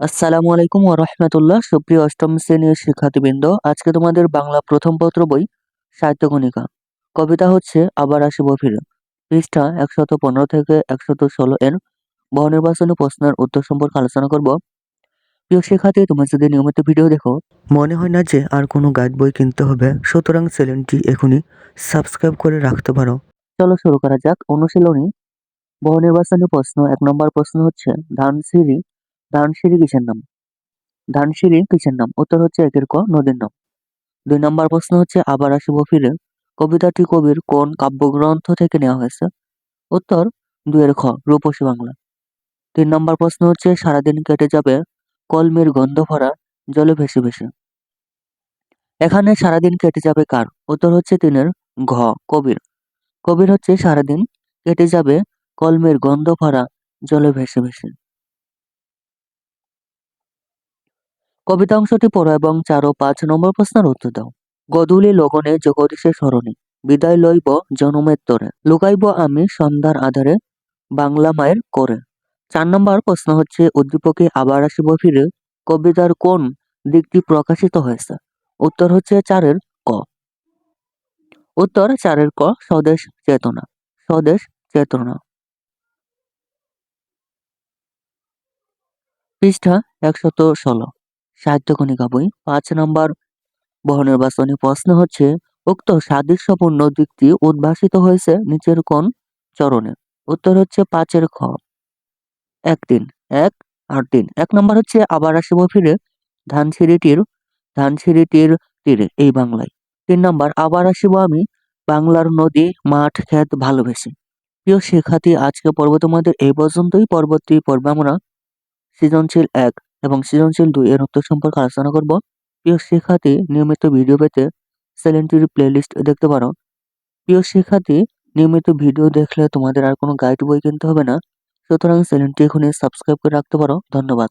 আসসালামু আলাইকুম ওয়া রাহমাতুল্লাহ। সুপ্রিয় অষ্টম শ্রেণির শিক্ষার্থীবৃন্দ, আজকে তোমাদের বাংলা প্রথম পত্র বই সাহিত্য কণিকা কবিতা হচ্ছে আবার আসিব ফিরে। পৃষ্ঠা একশত পনেরো থেকে একশত ষোলো এর বহু নির্বাচনী প্রশ্নের উত্তর সম্পর্কে আলোচনা করব। প্রিয় শিক্ষার্থী, তোমরা যদি নিয়মিত ভিডিও দেখো, মনে হয় না যে আর কোনো গাইড বই কিনতে হবে। সুতরাং চ্যানেলটি এখনই সাবস্ক্রাইব করে রাখতে পারো। চলো শুরু করা যাক। অনুশীলনী বহু নির্বাচনী প্রশ্ন। এক নম্বর প্রশ্ন হচ্ছে, ধানসিঁড়ি ধানসিঁড়ি কিসের নাম? ধানসিঁড়ি কিসের নাম? উত্তর হচ্ছে একের ক, নদীর নাম। দুই নম্বর প্রশ্ন হচ্ছে, আবার আসিব ফিরে কবিতাটি কবির কোন কাব্যগ্রন্থ থেকে নেওয়া হয়েছে? উত্তর দুয়ের খ, রূপসী বাংলা। তিন নম্বর প্রশ্ন হচ্ছে, সারাদিন কেটে যাবে কলমের গন্ধ ভরা, জলে ভেসে ভেসে। এখানে সারাদিন কেটে যাবে কার? উত্তর হচ্ছে তিনের ঘ, কবির। কবির হচ্ছে, সারাদিন কেটে যাবে কলমের গন্ধ ভরা, জলে ভেসে ভেসে। কবিতা অংশটি পড়ো এবং চার ও পাঁচ নম্বর প্রশ্নের উত্তর দাও। গধূলি লগনে জগদীশের স্মরণে বিদায় লইব জনমের তরে। লুকাইব আমি সন্ধ্যার আধারে বাংলা মায়ের করে। চার নম্বর প্রশ্ন হচ্ছে, উদ্দীপকে আবার আসিব ফিরে, কবিতার কোন দিকটি প্রকাশিত হয়েছে? উত্তর হচ্ছে চারের ক। উত্তর চারের ক, স্বদেশ চেতনা স্বদেশ চেতনা। পৃষ্ঠা একশত ষোলো। সাহিত্য কণিকা বই পাঁচ নম্বর বহু নির্বাচনী প্রশ্ন হচ্ছে, উক্ত সাদৃশ্যপূর্ণ দিকটি উদ্ভাসিত হয়েছে নিচের কোন চরণে? উত্তর হচ্ছে পাঁচের খ। এক তিন, এক, আর তিন। এক নম্বর হচ্ছে, আবার আসিব ফিরে, ধানসিঁড়িটির ধানসিঁড়িটির তীরে, এই বাংলায়। তিন নম্বর, আবার আসিব আমি, বাংলার নদী, মাঠ, ক্ষেত ভালোবেসে। প্রিয় শিক্ষার্থী আজকে পর্ব তোমাদের এই পর্যন্তই। পরবর্তী পর্বে আমরা সৃজনশীল এক এবং সৃজনশীল দুই এর উত্তর সম্পর্কে আলোচনা করব। প্রিয় শিক্ষার্থী, নিয়মিত ভিডিও পেতে চ্যানেলটির প্লেলিস্ট দেখতে পারো। প্রিয় শিক্ষার্থী, নিয়মিত ভিডিও দেখলে তোমাদের আর কোনো গাইড বই কিনতে হবে না। সুতরাং চ্যানেলটি এখনই সাবস্ক্রাইব করে রাখতে পারো। ধন্যবাদ।